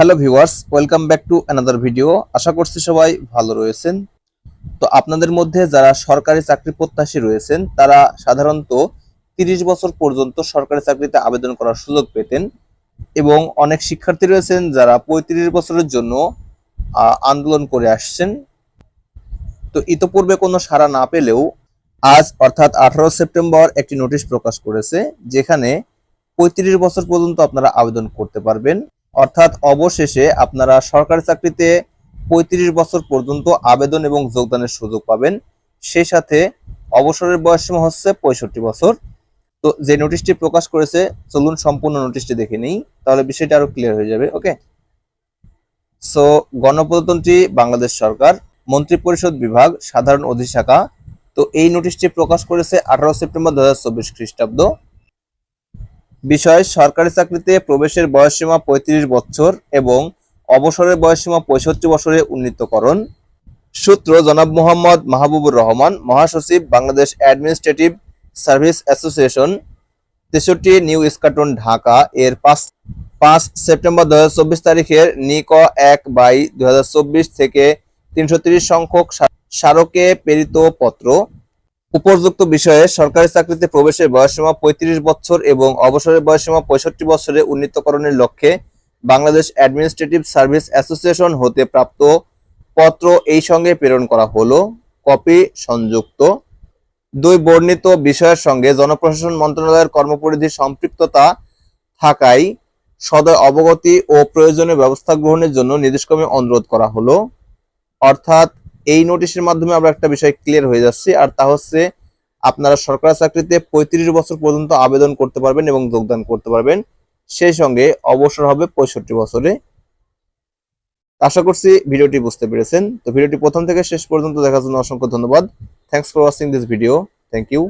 Hello viewers, welcome back to another video আশা করছি সবাই ভালো রয়েছেন। তো আপনাদের মধ্যে যারা সরকারি চাকরি প্রত্যাশী রয়েছেন, তারা সাধারণত তিরিশ বছর পর্যন্ত সরকারি চাকরিতে আবেদন করার সুযোগ পেতেন এবং অনেক শিক্ষার্থী রয়েছেন যারা পঁয়ত্রিশ বছরের জন্য আন্দোলন করে আসছেন। তো ইতোপূর্বে কোনো সাড়া না পেলেও আজ অর্থাৎ আঠারো সেপ্টেম্বর একটি নোটিশ প্রকাশ করেছে, যেখানে পঁয়ত্রিশ বছর পর্যন্ত আপনারা আবেদন করতে পারবেন। অর্থাৎ অবশেষে আপনারা সরকারি চাকরিতে পঁয়ত্রিশ বছর পর্যন্ত আবেদন এবং যোগদানের সুযোগ পাবেন। সেই সাথে অবসরের বয়সসীমা হচ্ছে পঁয়ষট্টি বছর। তো যে নোটিশটি প্রকাশ করেছে, চলুন সম্পূর্ণ নোটিশটি দেখে নিই, তাহলে বিষয়টা আরও ক্লিয়ার হয়ে যাবে ওকে সো গণপ্রজাতন্ত্রী বাংলাদেশ সরকার, মন্ত্রিপরিষদ বিভাগ, সাধারণ অধিশাখা, তো এই নোটিশটি প্রকাশ করেছে আঠারো সেপ্টেম্বর দু হাজার চব্বিশ খ্রিস্টাব্দ। বিষয়, সরকারি চাকরিতে প্রবেশের বয়সসীমা পঁয়ত্রিশ বছর এবং অবসরের বয়সসীমা পঁয়ষট্টি বছরে উন্নীতকরণ। সূত্র, জনাব মোহাম্মদ মাহবুবুর রহমান, মহাসচিব, বাংলাদেশ অ্যাডমিনিস্ট্রেটিভ সার্ভিস অ্যাসোসিয়েশন, তেষট্টি নিউ ইস্কাটন ঢাকা। এর পাঁচ পাঁচ সেপ্টেম্বর দু হাজার চব্বিশ তারিখের নিক এক বাই দু হাজার চব্বিশ থেকে তিনশো সংখ্যক স্মারকে প্রেরিত পত্র। উপযুক্ত বিষয়ে সরকারি চাকরিতে প্রবেশের বয়সসীমা পঁয়ত্রিশ বছর এবং অবসরের বয়সসীমা পঁয়ষট্টি বছরে উন্নীতকরণের লক্ষ্যে বাংলাদেশ অ্যাডমিনিস্ট্রেটিভ সার্ভিস অ্যাসোসিয়েশন হতে প্রাপ্ত পত্র এই সঙ্গে প্রেরণ করা হলো। কপি সংযুক্ত। দুই বর্ণিত বিষয়ের সঙ্গে জনপ্রশাসন মন্ত্রণালয়ের কর্মপরিধি সম্পৃক্ততা থাকায় সদয় অবগতি ও প্রয়োজনীয় ব্যবস্থা গ্রহণের জন্য নির্দেশক্রমে অনুরোধ করা হলো। অর্থাৎ এই নোটিশের মাধ্যমে আমরা একটা বিষয় ক্লিয়ার হয়ে যাচ্ছি, আর তা হচ্ছে আপনারা সরকারি চাকরিতে পঁয়ত্রিশ বছর পর্যন্ত আবেদন করতে পারবেন এবং যোগদান করতে পারবেন। সেই সঙ্গে অবসর হবে পঁয়ষট্টি বছরে। আশা করছি ভিডিওটি বুঝতে পেরেছেন। তো ভিডিওটি প্রথম থেকে শেষ পর্যন্ত দেখার জন্য অসংখ্য ধন্যবাদ। Thanks for watching this video thank you